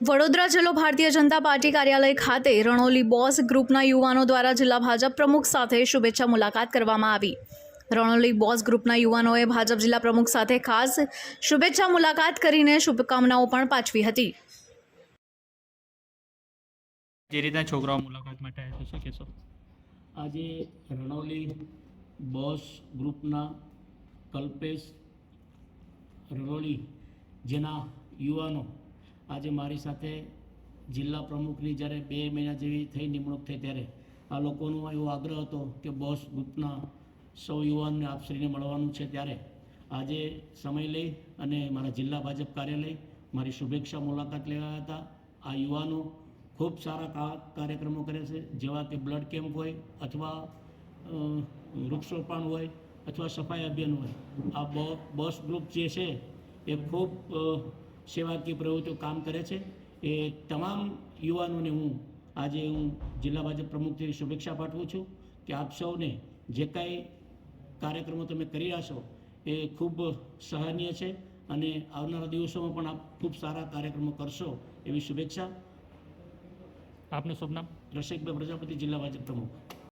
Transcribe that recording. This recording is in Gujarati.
વડોદરા જિલ્લો ભારતીય જનતા પાર્ટી કાર્યાલય ખાતે રણોલી બોસ ગ્રુપના યુવાનો દ્વારા જિલ્લા ભાજપ પ્રમુખ સાથે શુભેચ્છા મુલાકાત કરવામાં આવી. રણોલી બોસ ગ્રુપના યુવાનોએ ભાજપ જિલ્લા પ્રમુખ સાથે ખાસ શુભેચ્છા મુલાકાત કરીને શુભકામનાઓ પણ પાઠવી હતી. જે રીતના છોકરાઓ મુલાકાત માટે આવ્યા છે કહેશો? આજે રણોલી બોસ ગ્રુપના કલ્પેશ રણોલી જેના યુવાનો આજે મારી સાથે જિલ્લા પ્રમુખની જ્યારે બે મહિના જેવી થઈ નિમણૂક થઈ ત્યારે આ લોકોનો એવો આગ્રહ હતો કે બોસ ગ્રુપના સૌ યુવાનને આપશ્રીને મળવાનું છે ત્યારે આજે સમય લઈ અને મારા જિલ્લા ભાજપ કાર્યાલય મારી શુભેચ્છા મુલાકાત લેવા હતા. આ યુવાનો ખૂબ સારા કાર્યક્રમો કરે છે, જેવા કે બ્લડ કેમ્પ હોય અથવા વૃક્ષરોપણ હોય અથવા સફાઈ અભિયાન હોય. આ બોસ ગ્રુપ જે છે એ ખૂબ સેવાકીય પ્રવૃત્તિઓ કામ કરે છે. એ તમામ યુવાનોને હું આજે હું જિલ્લા ભાજપ પ્રમુખથી શુભેચ્છા પાઠવું છું કે આપ સૌને જે કાંઈ કાર્યક્રમો તમે કરી રહ્યા છો એ ખૂબ સહનીય છે અને આવનારા દિવસોમાં પણ આપ ખૂબ સારા કાર્યક્રમો કરશો એવી શુભેચ્છા. આપનું શુભ નામ? રસિકભાઈ પ્રજાપતિ જિલ્લા ભાજપ પ્રમુખ.